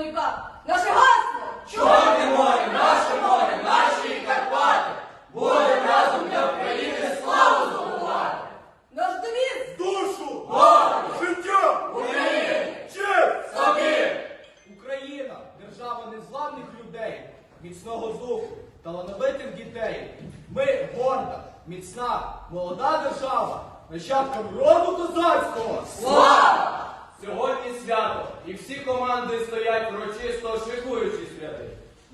моряка. Наше гасло! Чорне море, наше море, наші Карпати! Будемо разом для України славу здобувати! Наш девіз! Душу! Гору! Життя! Україні! Честь! Собі! Україна держава незламних людей, міцного духу, талановитих дітей. Ми горда, міцна, молода держава, нащадка роду козацького! Слава! Сьогодні свято! і всі команди стоять врочисто шикуючись святи.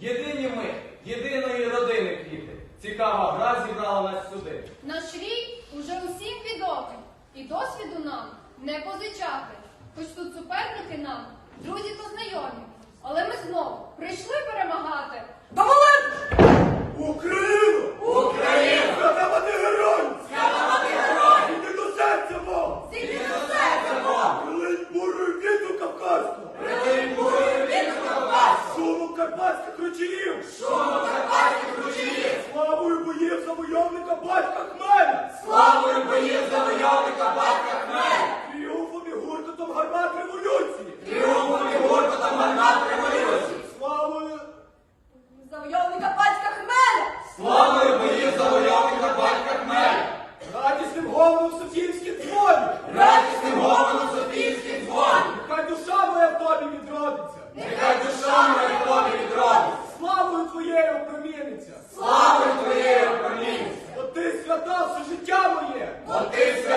Єдині ми, єдиної родини квіти. Цікава гра зібрала нас сюди. Наш рій уже усім відомий, і досвіду нам не позичати. Хоч тут суперники нам, друзі та знайомі. Але ми знову прийшли перемагати. До Україну! Україну! Україну!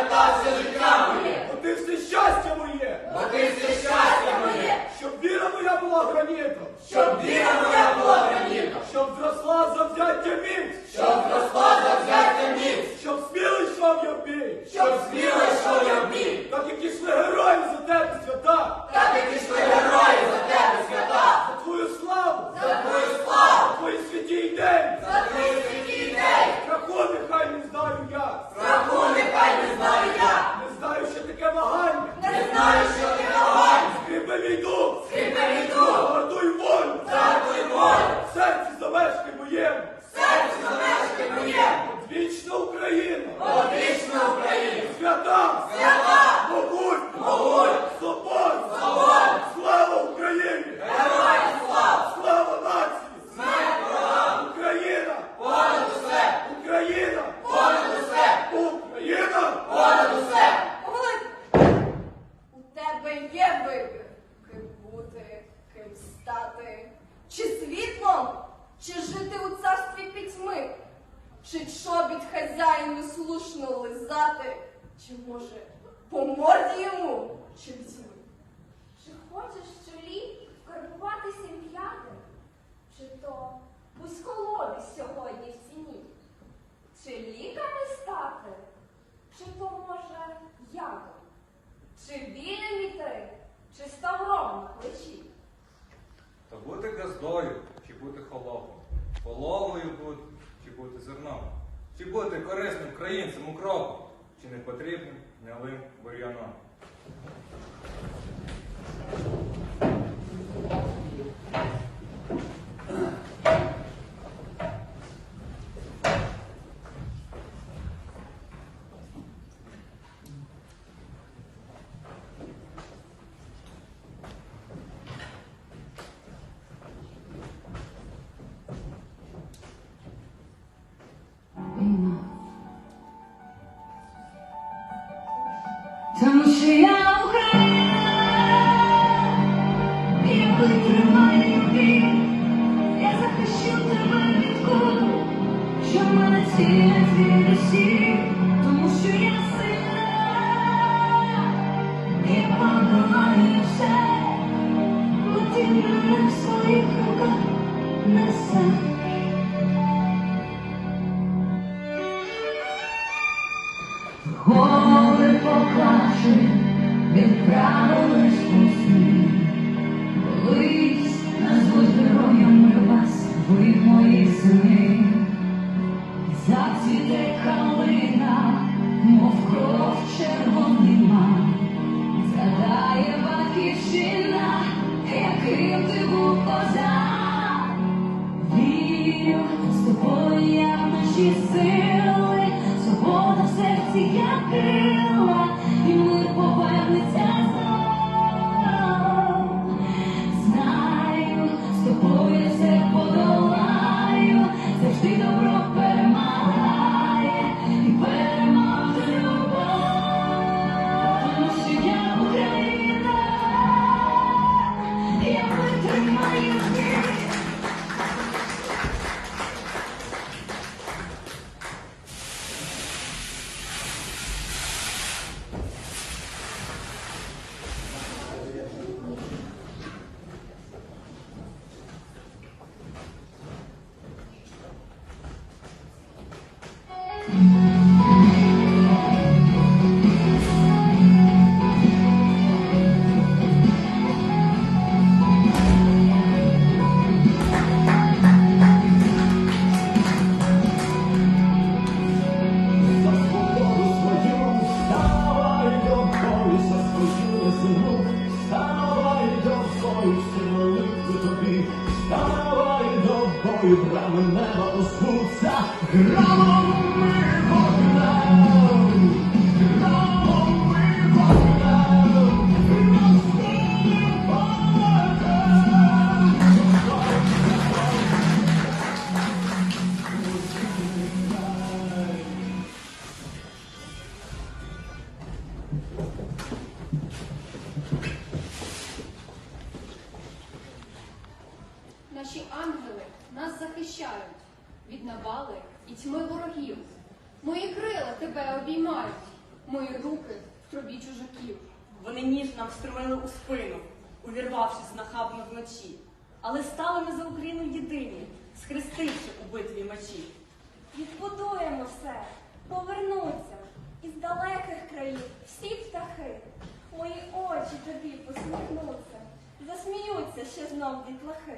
Fantastic! бути корисним українцям укропом, чи не потрібним гнилим бур'яном. мене цілі душі, тому що я сильна і подолаю все, бо ти мене в своїх руках несе. Голови поклавши, відправились пусти. зацвіте калина, мов кров червонима, задає батьківщина. my і брами небо оснуться. Від навали і тьми ворогів. Мої крила тебе обіймають, мої руки в трубі чужаків. Вони ніж нам встромили у спину, увірвавшись нахабно вночі. Але стали ми за Україну єдині, схрестивши у битві мечі. Відбудуємо все, повернуться із далеких країв всі птахи. Мої очі тобі посміхнуться, засміються ще знов дітлахи.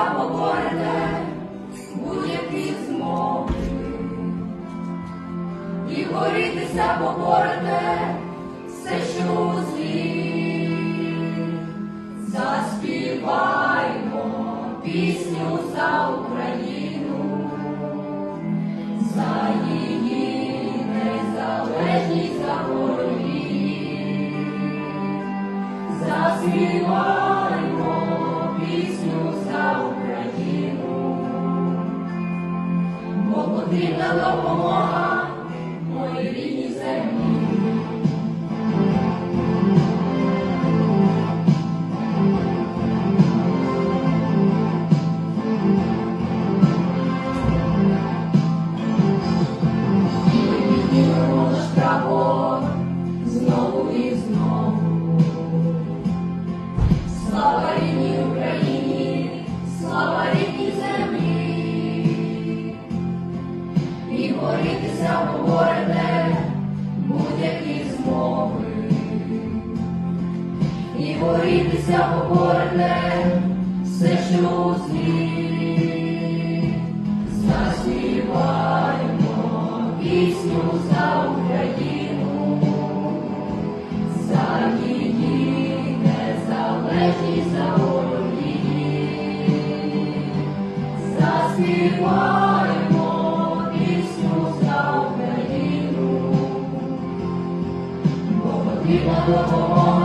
поборете будь-які змови. І борітися поборете все, що у злі. Заспіваймо пісню за Україну, за її незалежність за волі. Заспіваймо потрібна допомога моїй рідній землі. Знову і знову. Борітися поборете все, що у злі. Заспіваємо пісню за Україну, за її незалежність за волі. Заспіваємо пісню за Україну, бо потрібна допомога